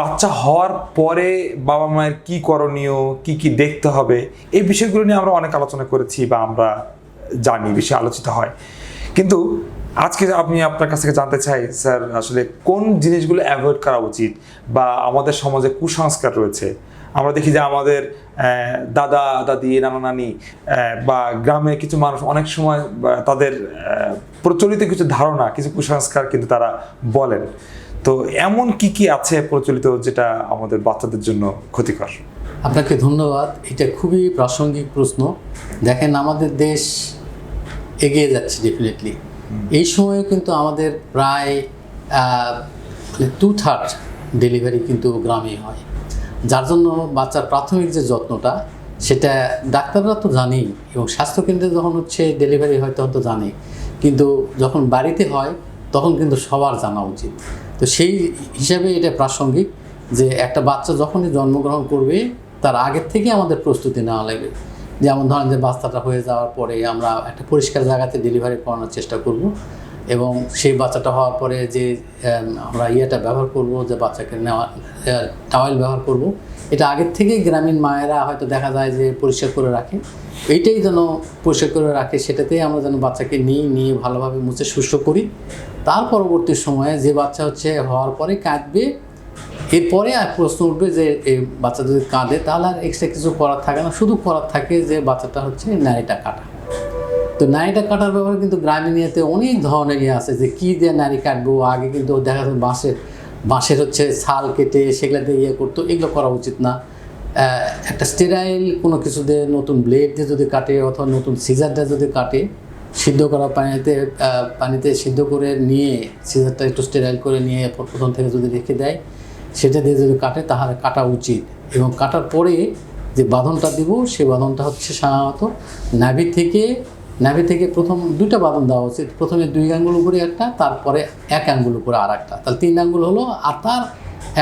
বাচ্চা হওয়ার পরে বাবা মায়ের কি করণীয়, কি কি দেখতে হবে, এই বিষয়গুলো নিয়ে আমরা অনেক আলোচনা করেছি বা আমরা জানি বেশি আলোচিত হয়। কিন্তু আজকে আমি আপনার কাছ থেকে জানতে চাই, স্যার, আসলে কোন জিনিসগুলো অ্যাভয়েড করা উচিত বা আমাদের সমাজে কুসংস্কার রয়েছে? আমরা দেখি যে আমাদের দাদা, দাদি, নানা, নানি বা গ্রামে কিছু মানুষ অনেক সময় তাদের প্রচলিত কিছু ধারণা, কিছু কুসংস্কার কিন্তু তারা বলেন। তো এমন কি কি আছে প্রচলিত যেটা আমাদের বাচ্চাদের জন্য ক্ষতিকর? আপনাকে ধন্যবাদ। এটা খুবই প্রাসঙ্গিক প্রশ্ন। দেখেন আমাদের দেশ এগিয়ে যাচ্ছে ডেফিনেটলি এই সময়ে কিন্তু আমাদের প্রায় টু থার্ড ডেলিভারি কিন্তু গ্রামে হয়। যার জন্য বাচ্চার প্রাথমিক যে যত্নটা সেটা ডাক্তাররা তো জানেই এবং স্বাস্থ্যকেন্দ্রে যখন হচ্ছে ডেলিভারি হয় তখন তো জানে কিন্তু যখন বাড়িতে হয় তখন কিন্তু সবার জানা উচিত। তো সেই হিসাবে এটা প্রাসঙ্গিক যে একটা বাচ্চা যখনই জন্মগ্রহণ করবে, তার আগের থেকে আমাদের প্রস্তুতি নেওয়া লাগবে। যেমন ধরেন যে বাচ্চাটা হয়ে যাওয়ার পরে আমরা একটা পরিষ্কার জায়গাতে ডেলিভারি করানোর চেষ্টা করব। এবং সেই বাচ্চাটা হওয়ার পরে যে আমরা ইয়েটা ব্যবহার করব, যে বাচ্চাকে নেওয়া টাওয়েল ব্যবহার করব, এটা আগের থেকেই গ্রামীণ মায়েরা হয়তো দেখা যায় যে পরিষ্কার করে রাখে। এইটাই যেন পরিষ্কার করে রাখে, সেটাতেই আমরা যেন বাচ্চাকে নিয়ে নিয়ে ভালোভাবে মুছে সুস্থ করি। তার পরবর্তী সময়ে যে বাচ্চা হচ্ছে, হওয়ার পরে কাঁদবে, এরপরে আর প্রশ্ন উঠবে যে এই বাচ্চা যদি কাঁদে, তাহলে আর এক্সট্রা কিছু করার থাকে না। শুধু করার থাকে যে বাচ্চাটা হচ্ছে নারীটা কাটা। তো নারীটা কাটার ব্যাপারে কিন্তু গ্রামীণ ইয়েতে অনেক ধরনের ইয়ে আছে যে কী দিয়ে নারী কাটবো? আগে কিন্তু দেখা যায় বাঁশের বাঁশের হচ্ছে ছাল কেটে সেগুলো দিয়ে ইয়ে করতো, এগুলো করা উচিত না। একটা স্টেরাইল কোনো কিছু দিয়ে নতুন ব্লেড দিয়ে যদি কাটে অথবা নতুন সিজারটা যদি কাটে, সিদ্ধ করা পানিতে পানিতে সিদ্ধ করে নিয়ে, সিজারটা একটু স্টেরাইল করে নিয়ে প্রথম থেকে যদি রেখে দেয়, সেটা দিয়ে যদি কাটে তাহলে কাটা উচিত। এবং কাটার পরে যে বাঁধনটা দিব সেই বাঁধনটা হচ্ছে সাধারণত নাভি থেকে নাভি থেকে প্রথম দুইটা বাঁধন দেওয়া উচিত প্রথমে দুই আঙ্গুল উপরে একটা, তারপরে এক আঙ্গুল উপরে আর একটা তাহলে তিন আঙ্গুল হলো আর তার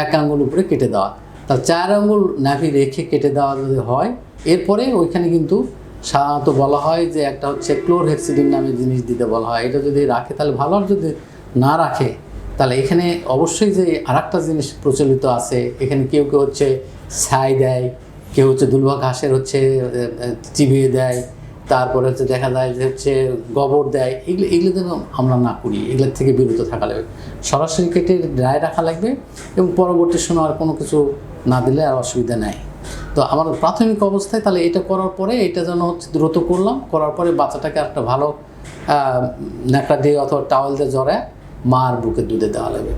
এক আঙ্গুল উপরে কেটে দেওয়া। তার চার আঙ্গুল নাভি রেখে কেটে দেওয়া যদি হয়, এরপরে ওইখানে কিন্তু সাধারণত বলা হয় যে একটা হচ্ছে ক্লোর ক্লোরহেক্সিডিন নামে জিনিস দিতে বলা হয়। এটা যদি রাখে তাহলে ভালো, আর যদি না রাখে, তাহলে এখানে অবশ্যই যে আরেকটা জিনিস প্রচলিত আছে, এখানে কেউ কেউ হচ্ছে ছাই দেয়, কেউ হচ্ছে দুলবা ঘাসের হচ্ছে চিবিয়ে দেয় তারপরে হচ্ছে দেখা যায় যে হচ্ছে গোবর দেয়, এগুলো এগুলো যেন আমরা না করি, এগুলোর থেকে বিরত থাকা লাগবে সরাসরি কেটে ড্রাই রাখা লাগবে এবং পরবর্তী সময় আর কোনো কিছু না দিলে আর অসুবিধা নাই। তো আমার প্রাথমিক অবস্থায় তাহলে এটা করার পরে এটা যেন হচ্ছে দ্রুত করলাম, করার পরে বাচ্চাটাকে একটা ভালো ন্যাকড়া দিয়ে অথবা টাওয়েল দিয়ে জড়ায় মার বুকে দুধে দেওয়া লাগবে।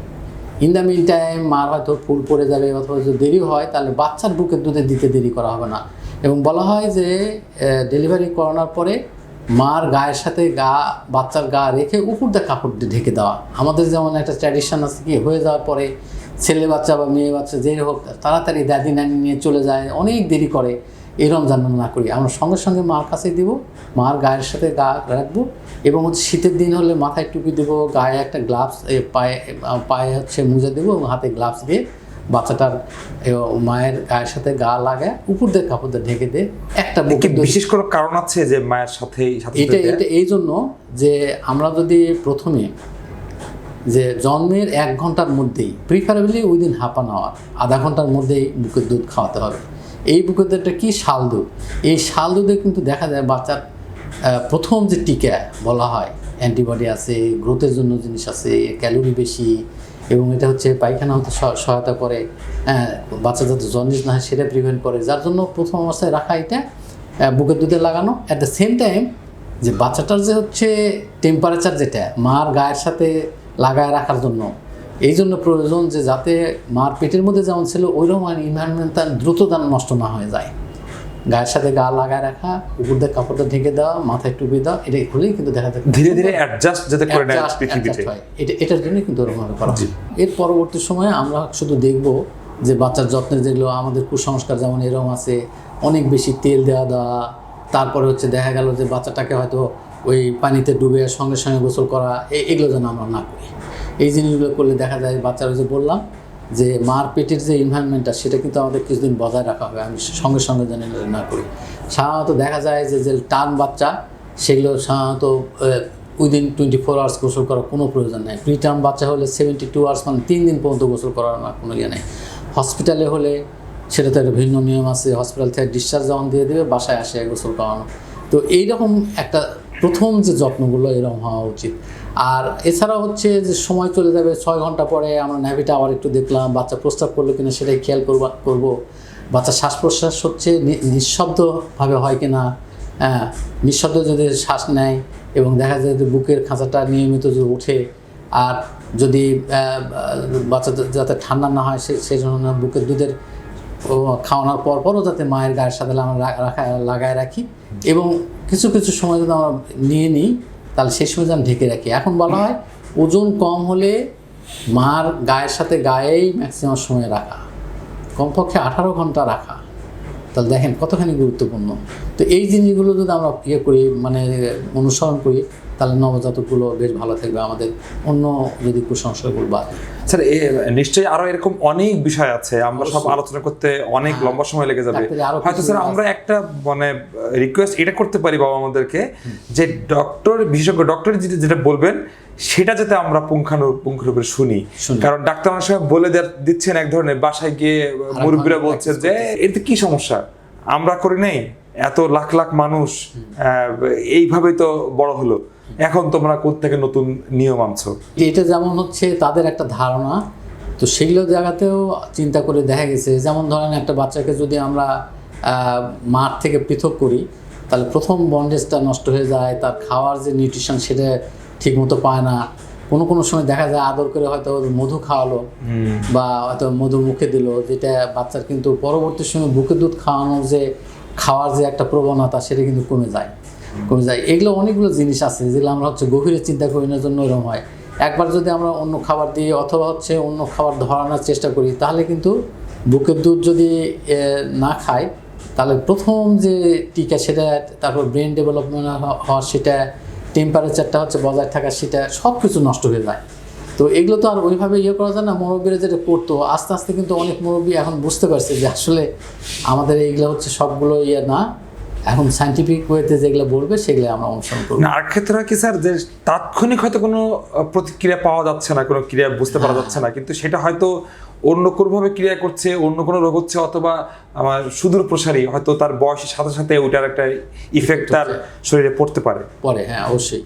ইন দ্য মিন টাইম মার হয়তো ফুল পড়ে যাবে অথবা যদি দেরি হয়, তাহলে বাচ্চার বুকের দুধে দিতে দেরি করা হবে না। এবং বলা হয় যে ডেলিভারি করানোর পরে মার গায়ের সাথে গা, বাচ্চার গা রেখে উপর দিয়ে কাপড় দিয়ে ঢেকে দেওয়া। আমাদের যেমন একটা ট্র্যাডিশন আছে কি, হয়ে যাওয়ার পরে ছেলে বাচ্চা বা মেয়ে বাচ্চা যেই হোক, তাড়াতাড়ি দাদি নানি নিয়ে চলে যায়, অনেক দেরি করে। এরকম যেন না করি। আমরা সঙ্গে সঙ্গে মার কাছে দিব, মার গায়ের সাথে গা রাখব এবং হচ্ছে শীতের দিন হলে মাথায় টুপি দেবো, গায়ে একটা গ্লাভস পায়ে পায়ে হচ্ছে মুজে দেবো এবং হাতে গ্লাভস দিয়ে বাচ্চাটার মায়ের গায়ের সাথে গা লাগায় উপর দিয়ে কাপড় দিয়ে ঢেকে দিয়ে একটা বিশেষ কোনো কারণ আছে যে মায়ের সাথে এটা এটা এই জন্য যে আমরা যদি প্রথমে যে জন্মের এক ঘণ্টার মধ্যেই preferably within half an hour আধা ঘণ্টার মধ্যেই বুকের দুধ খাওয়াতে হবে। এই বুকের দুধটা কি? শাল দুধ। এই শাল দুধে কিন্তু দেখা যায় বাচ্চার প্রথম যে টিকা বলা হয় অ্যান্টিবডি আছে গ্রোথের জন্য জিনিস আছে ক্যালোরি বেশি এবং এটা হচ্ছে পায়খানা হতে সহ- সহায়তা করে বাচ্চা যাতে জন্ডিস না হয় সেটা প্রিভেন্ট করে। যার জন্য প্রথম অবস্থায় রাখা এটা বুকের দুধে লাগানো। অ্যাট দ্য সেম টাইম যে বাচ্চাটার যে হচ্ছে টেম্পারেচার যেটা, মার গায়ের সাথে লাগায় রাখার জন্য, এই জন্য প্রয়োজন যে যাতে মার পেটের মধ্যে যেমন ছিল, ওইরকম ইনভায়রনমেন্ট তার দ্রুত যেন নষ্ট না হয়ে যায়। গায়ের সাথে গা লাগায় রাখা দিয়ে কাপড়টা ঢেকে দেওয়া মাথায় টুপি দেওয়া এটা হলেই কিন্তু দেখা যায় ধীরে ধীরে অ্যাডজাস্ট যাতে করে নেয় পৃথিবীতে। এটা এটার জন্য কিন্তু ওরকমভাবে করা এর পরবর্তী সময়ে আমরা শুধু দেখব যে বাচ্চার যত্নের যেগুলো আমাদের কুসংস্কার যেমন এরকম আছে অনেক বেশি তেল দেওয়া দেওয়া তারপরে হচ্ছে দেখা গেল যে বাচ্চাটাকে হয়তো ওই পানিতে ডুবে সঙ্গে সঙ্গে গোসল করা এগুলো যেন আমরা না করি। এই জিনিসগুলো করলে দেখা যায় বাচ্চারা যে বললাম যে মার পেটের যে এনভায়রনমেন্টটা সেটা কিন্তু আমাদের কিছুদিন বজায় রাখা হবে। আমি সঙ্গে সঙ্গে যেন না করি। সাধারণত দেখা যায় যে যে টান বাচ্চা, সেগুলো সাধারণত উইদিন টোয়েন্টি ফোর আওয়ার্স গোসল করার কোনো প্রয়োজন নেই। প্রিটার্ম বাচ্চা হলে সেভেন্টি টু আওয়ার্স মানে তিন দিন পর্যন্ত গোসল করার না কোনো ইয়ে নেই। হসপিটালে হলে সেটা তো একটা ভিন্ন নিয়ম আছে। হসপিটাল থেকে ডিসচার্জ যখন দিয়ে দেবে, বাসায় আসে গোসল করানো। তো এইরকম একটা প্রথম যে যত্নগুলো এরকম হওয়া উচিত। আর এছাড়া হচ্ছে যে সময় চলে যাবে, ছয় ঘণ্টা পরে আমরা ন্যাভিটা আবার একটু দেখলাম, বাচ্চা প্রস্তাব করল কিনা সেটাই খেয়াল করব, করব। বাচ্চা শ্বাস প্রশ্বাস হচ্ছে নিঃশব্দভাবে হয় কিনা হ্যাঁ নিঃশব্দ যদি শ্বাস নেয় এবং দেখা যায় যে বুকের খাঁচাটা নিয়মিত যদি ওঠে, আর যদি বাচ্চাদের যাতে ঠান্ডা না হয় সে, সেই জন্য বুকের দুধের খাওয়ানোর পর পরও যাতে মায়ের গায়ের সাথে আমরা রাখা, লাগায় রাখি এবং কিছু কিছু সময় যদি আমরা নিয়ে নিই, তাহলে সেই সময় যেন ঢেকে রাখি। এখন বলা হয় ওজন কম হলে মার গায়ের সাথে গায়েই ম্যাক্সিমাম সময় রাখা। কমপক্ষে আঠারো ঘণ্টা রাখা। তাহলে দেখেন কতখানি গুরুত্বপূর্ণ। তো এই জিনিসগুলো যদি আমরা ইয়ে করি মানে অনুসরণ করি তাহলে নবজাতকগুলো বেশ ভালো থাকবে আমাদের অন্য যদি কুসংস্কারগুলো বাদ স্যার এ নিশ্চয়ই আরও এরকম অনেক বিষয় আছে আমরা সব আলোচনা করতে অনেক হ্যাঁ। লম্বা সময় লেগে যাবে। হয়তো স্যার আমরা একটা মানে রিকোয়েস্ট এটা করতে পারি বাবা আমাদেরকে যে ডক্টর বিশেষজ্ঞ ডক্টর যেটা বলবেন সেটা যাতে আমরা পুঙ্খানু পুঙ্খানুপুঙ্খরূপে শুনি। কারণ ডাক্তার অনেক সময় বলে দিচ্ছেন এক ধরনের বাসায় গিয়ে মুরব্বীরা বলছেন যে এতে কি সমস্যা? আমরা করি নেই এত লাখ লাখ মানুষ আহ, এইভাবেই তো বড় হলো। এখন তোমরা কোত্থেকে নতুন নিয়ম আনছো? এটা যেমন হচ্ছে তাদের একটা ধারণা। তো সেগুলো জায়গাতেও চিন্তা করে দেখা গেছে। যেমন ধরেন একটা বাচ্চাকে যদি আমরা মাঠ থেকে পৃথক করি তাহলে প্রথম বন্ডেজটা নষ্ট হয়ে যায় তার খাওয়ার যে নিউট্রিশন সেটা ঠিকমতো পায় না। কোনো কোনো সময় দেখা যায় আদর করে হয়তো মধু খাওয়ালো বা হয়তো মধু মুখে দিল যেটা বাচ্চার কিন্তু পরবর্তী সময় বুকে দুধ খাওয়ানোর যে খাওয়ার যে একটা প্রবণতা সেটা কিন্তু কমে যায়। কমে যায়। এগুলো অনেকগুলো জিনিস আছে যেগুলো আমরা হচ্ছে গভীরে চিন্তা করি না জন্য এরকম হয়। একবার যদি আমরা অন্য খাবার দিই অথবা হচ্ছে অন্য খাবার ধরানোর চেষ্টা করি, তাহলে কিন্তু বুকের দুধ যদি না খায়, তাহলে প্রথম যে টিকা সেটা, তারপর ব্রেন ডেভেলপমেন্ট হওয়া সেটা টেম্পারেচারটা হচ্ছে বজায় থাকা সেটা সব কিছু নষ্ট হয়ে যায়। তো এগুলো তো আর ওইভাবে ইয়ে করা যায় না, মুরব্বীরা যেটা করতো, আস্তে আস্তে কিন্তু অনেক মুরব্বী এখন বুঝতে পারছে যে আসলে আমাদের এইগুলো হচ্ছে সবগুলো ইয়ে না। এখন সাইন্টিফিক ওয়েতে যেগুলো বলবে সেগুলো আমরা অনুসরণ করব। আর ক্ষেত্রে কি স্যার যে তাৎক্ষণিক হয়তো কোনো প্রতিক্রিয়া পাওয়া যাচ্ছে না কোনো ক্রিয়া বুঝতে পারা যাচ্ছে না কিন্তু সেটা হয়তো অন্য কোনোভাবে ক্রিয়া করছে অন্য কোনো রোগ হচ্ছে অথবা আমার সুদূর প্রসারী হয়তো তার বয়সের সাথে সাথে ওইটার একটা ইফেক্ট তার শরীরে পড়তে পারে। পরে হ্যাঁ অবশ্যই।